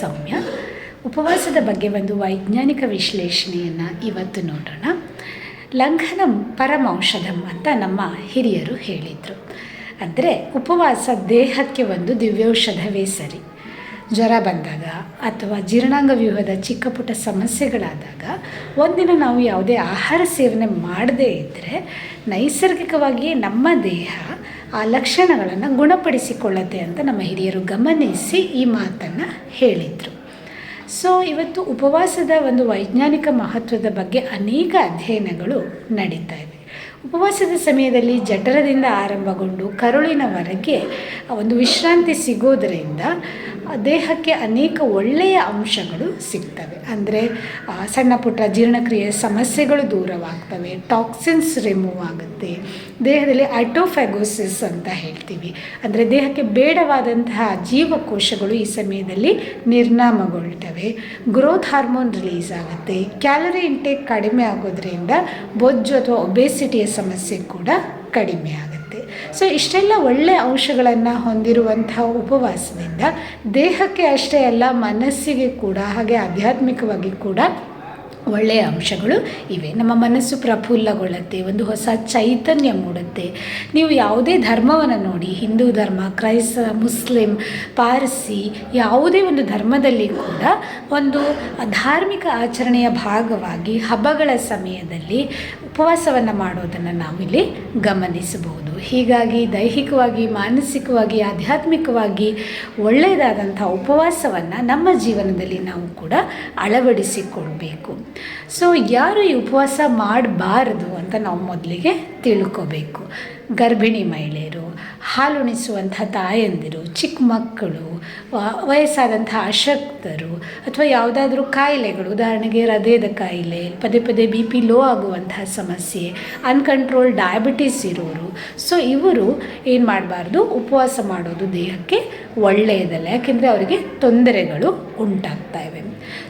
ಸೌಮ್ಯ. ಉಪವಾಸದ ಬಗ್ಗೆ ಒಂದು ವೈಜ್ಞಾನಿಕ ವಿಶ್ಲೇಷಣೆಯನ್ನು ಇವತ್ತು ನೋಡೋಣ. ಲಂಘನಂ ಪರಮೌಷಧಂ ಅಂತ ನಮ್ಮ ಹಿರಿಯರು ಹೇಳಿದರು. ಅಂದರೆ ಉಪವಾಸ ದೇಹಕ್ಕೆ ಒಂದು ದಿವ್ಯೌಷಧವೇ ಸರಿ. ಜ್ವರ ಬಂದಾಗ ಅಥವಾ ಜೀರ್ಣಾಂಗ ವ್ಯೂಹದ ಚಿಕ್ಕ ಪುಟ್ಟ ಸಮಸ್ಯೆಗಳಾದಾಗ ಒಂದಿನ ನಾವು ಯಾವುದೇ ಆಹಾರ ಸೇವನೆ ಮಾಡದೇ ಇದ್ದರೆ ನೈಸರ್ಗಿಕವಾಗಿಯೇ ನಮ್ಮ ದೇಹ ಆ ಲಕ್ಷಣಗಳನ್ನು ಗುಣಪಡಿಸಿಕೊಳ್ಳುತ್ತೆ ಅಂತ ನಮ್ಮ ಹಿರಿಯರು ಗಮನಿಸಿ ಈ ಮಾತನ್ನು ಹೇಳಿದರು. ಸೊ ಇವತ್ತು ಉಪವಾಸದ ಒಂದು ವೈಜ್ಞಾನಿಕ ಮಹತ್ವದ ಬಗ್ಗೆ ಅನೇಕ ಅಧ್ಯಯನಗಳು ನಡೀತಾ ಇವೆ. ಉಪವಾಸದ ಸಮಯದಲ್ಲಿ ಜಠರದಿಂದ ಆರಂಭಗೊಂಡು ಕರುಳಿನವರೆಗೆ ಒಂದು ವಿಶ್ರಾಂತಿ ಸಿಗೋದರಿಂದ ದೇಹಕ್ಕೆ ಅನೇಕ ಒಳ್ಳೆಯ ಅಂಶಗಳು ಸಿಗ್ತವೆ. ಅಂದರೆ ಸಣ್ಣ ಪುಟ್ಟ ಜೀರ್ಣಕ್ರಿಯೆ ಸಮಸ್ಯೆಗಳು ದೂರವಾಗ್ತವೆ ಟಾಕ್ಸಿನ್ಸ್ ರಿಮೂವ್ ಆಗುತ್ತೆ ದೇಹದಲ್ಲಿ ಆಟೋಫ್ಯಾಗೋಸಿಸ್ ಅಂತ ಹೇಳ್ತೀವಿ. ಅಂದರೆ ದೇಹಕ್ಕೆ ಬೇಡವಾದಂತಹ ಜೀವಕೋಶಗಳು ಈ ಸಮಯದಲ್ಲಿ ನಿರ್ನಾಮಗೊಳ್ತವೆ. ಗ್ರೋತ್ ಹಾರ್ಮೋನ್ ರಿಲೀಸ್ ಆಗುತ್ತೆ. ಕ್ಯಾಲರಿ ಇಂಟೇಕ್ ಕಡಿಮೆ ಆಗೋದ್ರಿಂದ ಬೊಜ್ಜು ಅಥವಾ ಒಬೇಸಿಟಿಯ ಸಮಸ್ಯೆ ಕೂಡ ಕಡಿಮೆ ಆಗುತ್ತೆ. ಸೊ ಇಷ್ಟೆಲ್ಲ ಒಳ್ಳೆಯ ಅಂಶಗಳನ್ನು ಹೊಂದಿರುವಂತಹ ಉಪವಾಸದಿಂದ ದೇಹಕ್ಕೆ ಅಷ್ಟೇ ಅಲ್ಲ, ಮನಸ್ಸಿಗೆ ಕೂಡ ಹಾಗೆ ಆಧ್ಯಾತ್ಮಿಕವಾಗಿ ಕೂಡ ಒಳ್ಳೆಯ ಅಂಶಗಳು ಇವೆ. ನಮ್ಮ ಮನಸ್ಸು ಪ್ರಫುಲ್ಲಗೊಳ್ಳುತ್ತೆ, ಒಂದು ಹೊಸ ಚೈತನ್ಯ ಮೂಡುತ್ತೆ. ನೀವು ಯಾವುದೇ ಧರ್ಮವನ್ನು ನೋಡಿ, ಹಿಂದೂ ಧರ್ಮ, ಕ್ರೈಸ್ತ, ಮುಸ್ಲಿಂ, ಪಾರ್ಸಿ, ಯಾವುದೇ ಒಂದು ಧರ್ಮದಲ್ಲಿ ಕೂಡ ಒಂದು ಧಾರ್ಮಿಕ ಆಚರಣೆಯ ಭಾಗವಾಗಿ ಹಬ್ಬಗಳ ಸಮಯದಲ್ಲಿ ಉಪವಾಸವನ್ನು ಮಾಡೋದನ್ನು ನಾವಿಲ್ಲಿ ಗಮನಿಸಬಹುದು. ಹೀಗಾಗಿ ದೈಹಿಕವಾಗಿ, ಮಾನಸಿಕವಾಗಿ, ಆಧ್ಯಾತ್ಮಿಕವಾಗಿ ಒಳ್ಳೆಯದಾದಂಥ ಉಪವಾಸವನ್ನು ನಮ್ಮ ಜೀವನದಲ್ಲಿ ನಾವು ಕೂಡ ಅಳವಡಿಸಿಕೊಳ್ಬೇಕು. ಸೊ ಯಾರು ಈ ಉಪವಾಸ ಮಾಡಬಾರದು ಅಂತ ನಾವು ಮೊದಲಿಗೆ ತಿಳ್ಕೋಬೇಕು. ಗರ್ಭಿಣಿ ಮಹಿಳೆಯರು, ಹಾಲುಣಿಸುವಂಥ ತಾಯಂದಿರು ಚಿಕ್ಕ ಮಕ್ಕಳು ವಯಸ್ಸಾದಂಥ ಅಶಕ್ತರು ಅಥವಾ ಯಾವುದಾದ್ರೂ ಕಾಯಿಲೆಗಳು, ಉದಾಹರಣೆಗೆ ಹೃದಯದ ಕಾಯಿಲೆ, ಪದೇ ಪದೇ ಬಿ ಪಿ ಲೋ ಆಗುವಂತಹ ಸಮಸ್ಯೆ ಅನ್ಕಂಟ್ರೋಲ್ ಡಯಾಬಿಟಿಸ್ ಇರೋರು. ಸೊ ಇವರು ಏನು ಮಾಡಬಾರ್ದು? ಉಪವಾಸ ಮಾಡೋದು ದೇಹಕ್ಕೆ ಒಳ್ಳೆಯದಲ್ಲ. ಯಾಕೆಂದರೆ ಅವರಿಗೆ ತೊಂದರೆಗಳು ಉಂಟಾಗ್ತಾ ಇವೆ.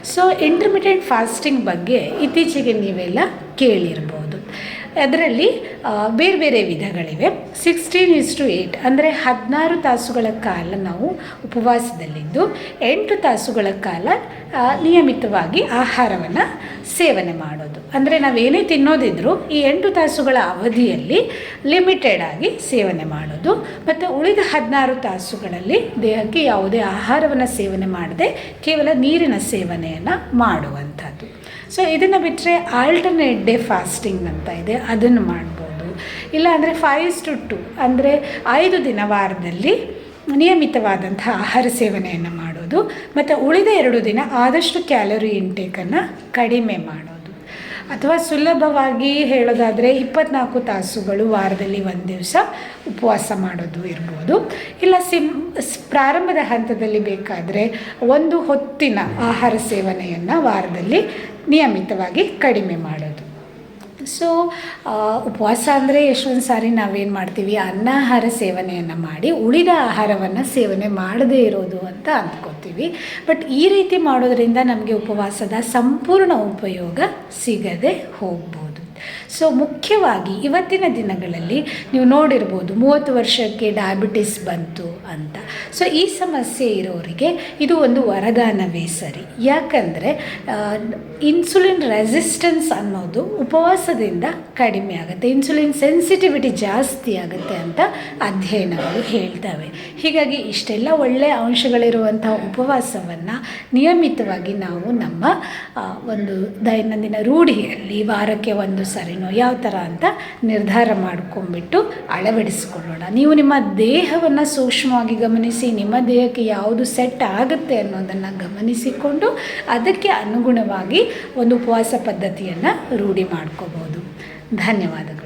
ಸೊ ಇಂಟರ್ಮಿಡಿಯೇಟ್ ಫಾಸ್ಟಿಂಗ್ ಬಗ್ಗೆ ಇತ್ತೀಚೆಗೆ ನೀವೆಲ್ಲ ಕೇಳಿರ್ಬೋದು. ಅದರಲ್ಲಿ ಬೇರೆ ಬೇರೆ ವಿಧಗಳಿವೆ. ಸಿಕ್ಸ್ಟೀನ್ ಇಸ್ ಟು ಏಯ್ಟ್ ಅಂದರೆ ಹದಿನಾರು ತಾಸುಗಳ ಕಾಲ ನಾವು ಉಪವಾಸದಲ್ಲಿದ್ದು, ಎಂಟು ತಾಸುಗಳ ಕಾಲ ನಿಯಮಿತವಾಗಿ ಆಹಾರವನ್ನು ಸೇವನೆ ಮಾಡೋದು. ಅಂದರೆ ನಾವೇನೇ ತಿನ್ನೋದಿದ್ರೂ ಈ ಎಂಟು ತಾಸುಗಳ ಅವಧಿಯಲ್ಲಿ ಲಿಮಿಟೆಡ್ ಆಗಿ ಸೇವನೆ ಮಾಡೋದು. ಮತ್ತು ಉಳಿದ ಹದಿನಾರು ತಾಸುಗಳಲ್ಲಿ ದೇಹಕ್ಕೆ ಯಾವುದೇ ಆಹಾರವನ್ನು ಸೇವನೆ ಮಾಡದೆ ಕೇವಲ ನೀರಿನ ಸೇವನೆಯನ್ನು ಮಾಡುವಂಥದ್ದು. ಸೊ ಇದನ್ನು ಬಿಟ್ಟರೆ ಆಲ್ಟರ್ನೇಟ್ ಡೇ ಫಾಸ್ಟಿಂಗ್ ಅಂತ ಇದೆ. ಅದನ್ನು ಮಾಡ್ಬೋದು. ಇಲ್ಲ ಅಂದರೆ ಫೈವ್ ಟು ಟು ಅಂದರೆ ಐದು ದಿನ ವಾರದಲ್ಲಿ ನಿಯಮಿತವಾದಂಥ ಆಹಾರ ಸೇವನೆಯನ್ನು ಮಾಡೋದು. ಮತ್ತು ಉಳಿದ ಎರಡು ದಿನ ಆದಷ್ಟು ಕ್ಯಾಲೋರಿ ಇಂಟೇಕನ್ನು ಕಡಿಮೆ ಮಾಡೋದು. ಅಥವಾ ಸುಲಭವಾಗಿ ಹೇಳೋದಾದರೆ ಇಪ್ಪತ್ನಾಲ್ಕು ತಾಸುಗಳು ವಾರದಲ್ಲಿ ಒಂದು ದಿವಸ ಉಪವಾಸ ಮಾಡೋದು ಇರ್ಬೋದು. ಇಲ್ಲ ಸಿಮ್ ಪ್ರಾರಂಭದ ಹಂತದಲ್ಲಿ ಬೇಕಾದರೆ ಒಂದು ಹೊತ್ತಿನ ಆಹಾರ ಸೇವನೆಯನ್ನು ವಾರದಲ್ಲಿ ನಿಯಮಿತವಾಗಿ ಕಡಿಮೆ ಮಾಡೋದು ಸೊ ಉಪವಾಸ ಅಂದರೆ ಎಷ್ಟೊಂದು ಸಾರಿ ನಾವೇನು ಮಾಡ್ತೀವಿ? ಅನ್ನಾಹಾರ ಸೇವನೆಯನ್ನು ಮಾಡಿ, ಉಳಿದ ಆಹಾರವನ್ನು ಸೇವನೆ ಮಾಡದೇ ಇರೋದು ಅಂತ ಅಂದ್ಕೋತೀವಿ. ಬಟ್ ಈ ರೀತಿ ಮಾಡೋದ್ರಿಂದ ನಮಗೆ ಉಪವಾಸದ ಸಂಪೂರ್ಣ ಉಪಯೋಗ ಸಿಗದೆ ಹೋಗ್ಬೋದು. ಸೊ ಮುಖ್ಯವಾಗಿ ಇವತ್ತಿನ ದಿನಗಳಲ್ಲಿ ನೀವು ನೋಡಿರ್ಬೋದು ಮೂವತ್ತು ವರ್ಷಕ್ಕೆ ಡಯಾಬಿಟಿಸ್ ಬಂತು ಅಂತ. ಸೊ ಈ ಸಮಸ್ಯೆ ಇರೋರಿಗೆ ಇದು ಒಂದು ವರದಾನವೇ ಸರಿ. ಯಾಕಂದರೆ ಇನ್ಸುಲಿನ್ ರೆಸಿಸ್ಟೆನ್ಸ್ ಅನ್ನೋದು ಉಪವಾಸದಿಂದ ಕಡಿಮೆ ಆಗುತ್ತೆ. ಇನ್ಸುಲಿನ್ ಸೆನ್ಸಿಟಿವಿಟಿ ಜಾಸ್ತಿ ಆಗುತ್ತೆ ಅಂತ ಅಧ್ಯಯನಗಳು ಹೇಳ್ತವೆ. ಹೀಗಾಗಿ ಇಷ್ಟೆಲ್ಲ ಒಳ್ಳೆಯ ಅಂಶಗಳಿರುವಂತಹ ಉಪವಾಸವನ್ನು ನಿಯಮಿತವಾಗಿ ನಾವು ನಮ್ಮ ಒಂದು ದೈನಂದಿನ ರೂಢಿಯಲ್ಲಿ ವಾರಕ್ಕೆ ಒಂದು ಸರಿನೋ? ಯಾವ ಥರ ಅಂತ ನಿರ್ಧಾರ ಮಾಡ್ಕೊಂಬಿಟ್ಟು ಅಳವಡಿಸಿಕೊಳ್ಳೋಣ. ನೀವು ನಿಮ್ಮ ದೇಹವನ್ನು ಸೂಕ್ಷ್ಮವಾಗಿ ಗಮನಿಸಿ, ನಿಮ್ಮ ದೇಹಕ್ಕೆ ಯಾವುದು ಸೆಟ್ ಆಗುತ್ತೆ ಅನ್ನೋದನ್ನು ಗಮನಿಸಿಕೊಂಡು ಅದಕ್ಕೆ ಅನುಗುಣವಾಗಿ ಒಂದು ಉಪವಾಸ ಪದ್ಧತಿಯನ್ನು ರೂಢಿ ಮಾಡ್ಕೋಬೋದು ಧನ್ಯವಾದಗಳು.